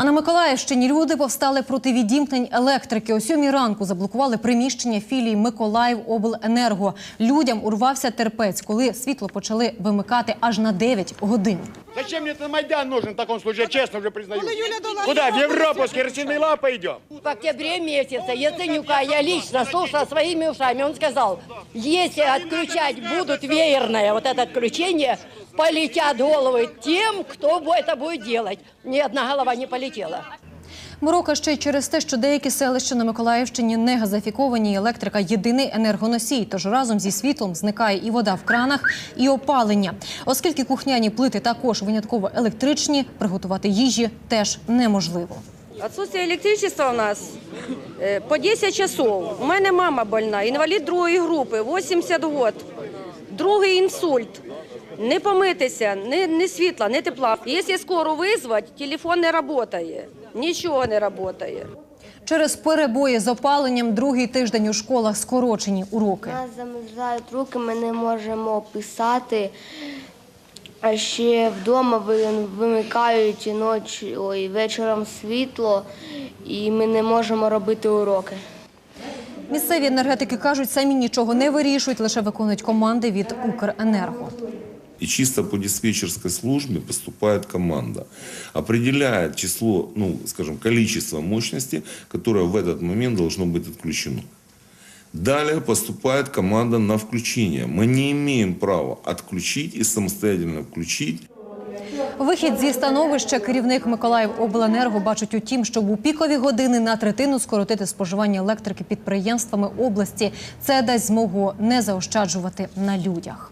А на Миколаївщині люди повстали проти відімкнень електрики. О сьомій ранку заблокували приміщення філії Миколаївобленерго. Людям урвався терпець, коли світло почали вимикати аж на 9 годин. Зачем мне этот Майдан нужен в таком случае? Я честно уже признаю. Куда? В Европу с керосиной лапой идем? В октябре месяце Яценюка я лично слушала своими ушами. Он сказал, если отключать будут веерное вот это отключение, полетят головы тем, кто бу- это будет делать. Ни одна голова не полетела. Морока ще й через те, що деякі селища на Миколаївщині не газифіковані. і Електрика єдиний енергоносій. Тож разом зі світлом зникає і вода в кранах, і опалення. Оскільки кухняні плити також винятково електричні, приготувати їжі теж неможливо. Отсутствие электричества у нас э, по 10 часов. У мене мама больна, інвалід другої групи, 80 год. Другий інсульт. Не помитися, ні, ні світла, ні тепла. Якщо скору визвати, телефон не працює. Нічого не працює. Через перебої з опаленням другий тиждень у школах скорочені уроки. Нас замерзають руки, ми не можемо писати. А ще вдома ви- вимикають ночі, ой, вечором світло, і ми не можемо робити уроки. Місцеві енергетики кажуть, самі нічого не вирішують, лише виконують команди від Укренерго. И чисто по диспетчерской службе поступает команда, определяет число, ну, скажем, количество мощности, которое в этот момент должно быть отключено. Далее поступает команда на включение. Мы не имеем права отключить и самостоятельно включить Вихід зі становища керівник Миколаївобленерго бачить у тім, щоб у пікові години на третину скоротити споживання електрики підприємствами області. Це дасть змогу не заощаджувати на людях.